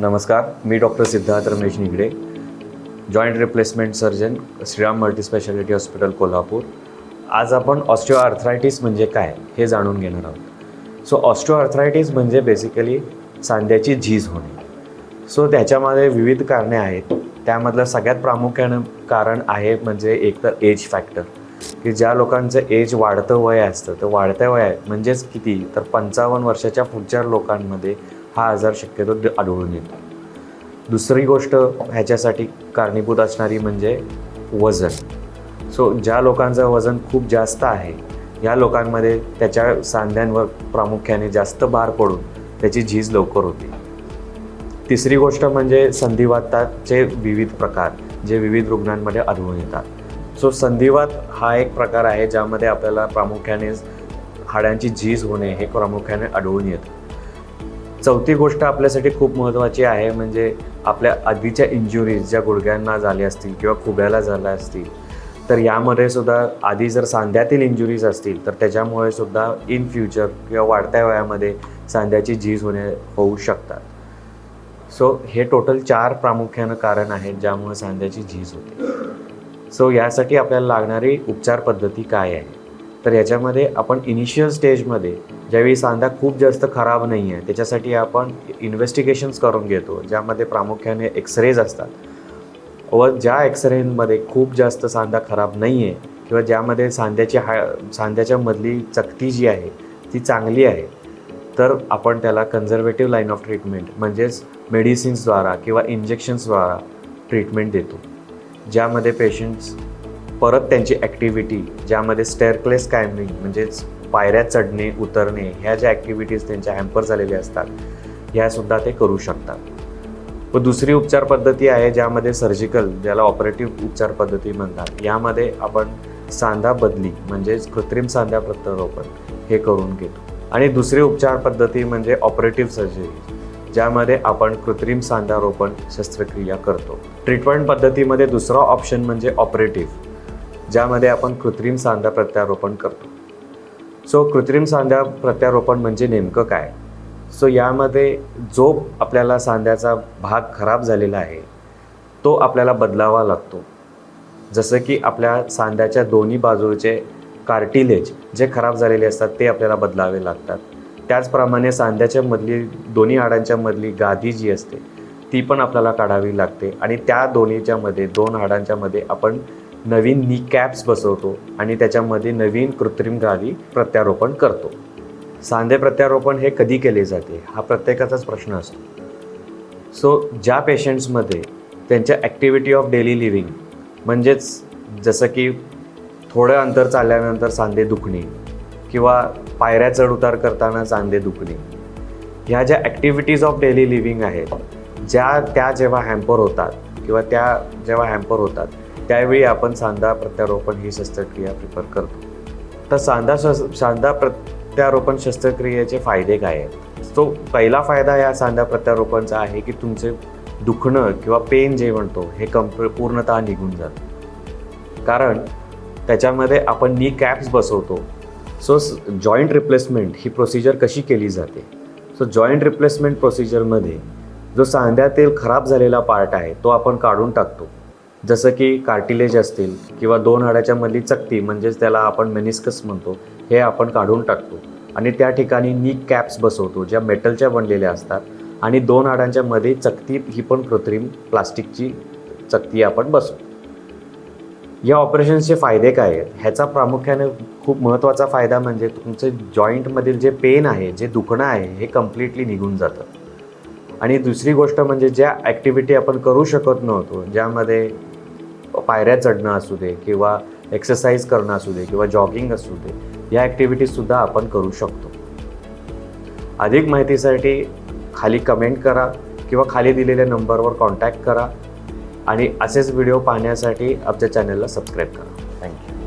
नमस्कार मी doctor Siddharth Ramesh Nigade joint replacement surgeon Shriram multispeciality hospital Kolhapur. आज आपण osteo arthritis म्हणजे काय हे जाणून घेणार आहोत. सो ऑस्टिओ आर्थरायटिस म्हणजे बेसिकली सांध्याची झीज होणे. सो त्याच्यामध्ये विविध कारणे आहेत. त्यामधलं सगळ्यात प्रामुख्यानं कारण आहे म्हणजे एक तर एज फॅक्टर की ज्या लोकांचं एज वाढतं वय असतं तर वाढत्या वय म्हणजेच किती? तर पंचावन्न वर्षाच्या पुढच्या लोकांमध्ये हा आजार शक्यतो आढळून येतो. दुसरी गोष्ट ह्याच्यासाठी कारणीभूत असणारी म्हणजे वजन. सो ज्या लोकांचं वजन खूप जास्त आहे या लोकांमध्ये त्याच्या सांध्यांवर प्रामुख्याने जास्त भार पडून त्याची झीज लवकर होते. तिसरी गोष्ट म्हणजे संधिवाताचे विविध प्रकार जे विविध रुग्णांमध्ये आढळून येतात. सो संधिवात हा एक प्रकार आहे ज्यामध्ये आपल्याला प्रामुख्याने हाडांची झीज होणे हे प्रामुख्याने आढळून येतं. चौथी गोष्ट आपल्यासाठी खूप महत्त्वाची आहे म्हणजे आपल्या आधीच्या इंजुरीज ज्या गुडघ्यांना झाल्या असतील किंवा खुब्याला झाल्या असतील तर यामध्ये सुद्धा आधी जर सांध्यातील इंजुरीज असतील तर त्याच्यामुळे सुद्धा इन फ्युचर किंवा वाढत्या वयामध्ये सांध्याची झीज होणे होऊ शकतात. सो हे टोटल चार प्रामुख्यानं कारण आहेत ज्यामुळे सांध्याची झीज होते. सो यासाठी आपल्याला लागणारी उपचार पद्धती काय आहे तर याच्यामध्ये आपण इनिशियल स्टेजमध्ये ज्यावेळी सांधा खूप जास्त खराब नाही आहे त्याच्यासाठी आपण इन्व्हेस्टिगेशन्स करून घेतो ज्यामध्ये प्रामुख्याने एक्सरेज असतात. व ज्या एक्सरेमध्ये खूप जास्त सांधा खराब नाही आहे किंवा ज्यामध्ये सांध्याची हा सांध्याच्या मधली चकती जी आहे ती चांगली आहे तर आपण त्याला कन्झर्वेटिव्ह लाईन ऑफ ट्रीटमेंट म्हणजेच मेडिसिन्सद्वारा किंवा इंजेक्शन्सद्वारा ट्रीटमेंट देतो. ज्यामध्ये पेशंट्स परत त्यांची ॲक्टिव्हिटी ज्यामध्ये स्टेअरक्लेस कायमिंग म्हणजेच पायऱ्या चढणे उतरणे ह्या ज्या ॲक्टिव्हिटीज त्यांच्या हॅम्पर झालेल्या असतात ह्यासुद्धा ते करू शकतात. व दुसरी उपचार पद्धती आहे ज्यामध्ये सर्जिकल ज्याला ऑपरेटिव्ह उपचार पद्धती म्हणतात. यामध्ये आपण सांधा बदली म्हणजेच कृत्रिम सांध्या प्रत्यारोपण हे करून घेतो. आणि दुसरी उपचार पद्धती म्हणजे ऑपरेटिव्ह सर्जरी ज्यामध्ये आपण कृत्रिम सांधारोपण शस्त्रक्रिया करतो. ट्रीटमेंट पद्धतीमध्ये दुसरा ऑप्शन म्हणजे ऑपरेटिव्ह ज्यामध्ये आपण कृत्रिम सांधा प्रत्यारोपण करतो. सो कृत्रिम सांध्या प्रत्यारोपण म्हणजे नेमकं काय? सो यामध्ये जो आपल्याला सांध्याचा भाग खराब झालेला आहे तो आपल्याला बदलावा लागतो. जसं की आपल्या सांध्याच्या दोन्ही बाजूचे कार्टिलेज जे खराब झालेले असतात ते आपल्याला बदलावे लागतात. त्याचप्रमाणे सांध्याच्या मधली दोन्ही हाडांच्या मधली गादी जी असते ती पण आपल्याला काढावी लागते. आणि त्या दोन्हीच्यामध्ये दोन हाडांच्यामध्ये आपण नवीन नी कॅप्स बसवतो आणि त्याच्यामध्ये नवीन कृत्रिम गावी प्रत्यारोपण करतो. सांधे प्रत्यारोपण हे कधी केले जाते? हा प्रत्येकाचाच प्रश्न असतो. सो ज्या पेशंट्समध्ये त्यांच्या ॲक्टिव्हिटी ऑफ डेली लिव्हिंग म्हणजेच जसं की थोडं अंतर चालल्यानंतर सांधे दुखणे किंवा पायऱ्या चढ उतार करताना सांधे दुखणे ह्या ज्या ॲक्टिव्हिटीज ऑफ डेली लिव्हिंग आहेत ज्या त्या जेव्हा हॅम्पर होतात किंवा त्या जेव्हा हॅम्पर होतात त्यावेळी आपण सांधा प्रत्यारोपण ही शस्त्रक्रिया प्रिफर करतो. तर सांधा शस् सांधा प्रत्यारोपण शस्त्रक्रियेचे फायदे काय आहेत? तो पहिला फायदा या सांधा प्रत्यारोपणचा आहे की तुमचे दुखणं किंवा पेन जे म्हणतो हे कंप पूर्णतः निघून जातं. कारण त्याच्यामध्ये आपण नी कॅप्स बसवतो. सो जॉईंट रिप्लेसमेंट ही प्रोसिजर कशी केली जाते? सो जॉईंट रिप्लेसमेंट प्रोसिजरमध्ये जो सांध्यातील खराब झालेला पार्ट आहे तो आपण काढून टाकतो. जसं की कार्टिलेज असतील किंवा दोन हाडाच्या मधली चकती म्हणजेच त्याला आपण मेनिस्कस म्हणतो हे आपण काढून टाकतो. आणि त्या ठिकाणी नी कॅप्स बसवतो ज्या मेटलच्या बनलेल्या असतात. आणि दोन हाडांच्या मध्ये चकती ही पण कृत्रिम प्लास्टिकची चकती आपण बसवतो. या ऑपरेशन्सचे फायदे काय आहेत? ह्याचा प्रामुख्याने खूप महत्त्वाचा फायदा म्हणजे तुमचे जॉईंटमधील जे पेन आहे जे दुखणं आहे हे कम्प्लिटली निघून जातं. आणि दुसरी गोष्ट म्हणजे ज्या ॲक्टिव्हिटी आपण करू शकत नव्हतो ज्यामध्ये पायऱ्या चढणं असू दे किंवा एक्सरसाइज करणं असू दे किंवा जॉगिंग असू दे या ॲक्टिव्हिटीजसुद्धा आपण करू शकतो. अधिक माहितीसाठी खाली कमेंट करा किंवा खाली दिलेल्या नंबरवर कॉन्टॅक्ट करा आणि असेच व्हिडिओ पाहण्यासाठी आमच्या चॅनलला सबस्क्राईब करा. थँक्यू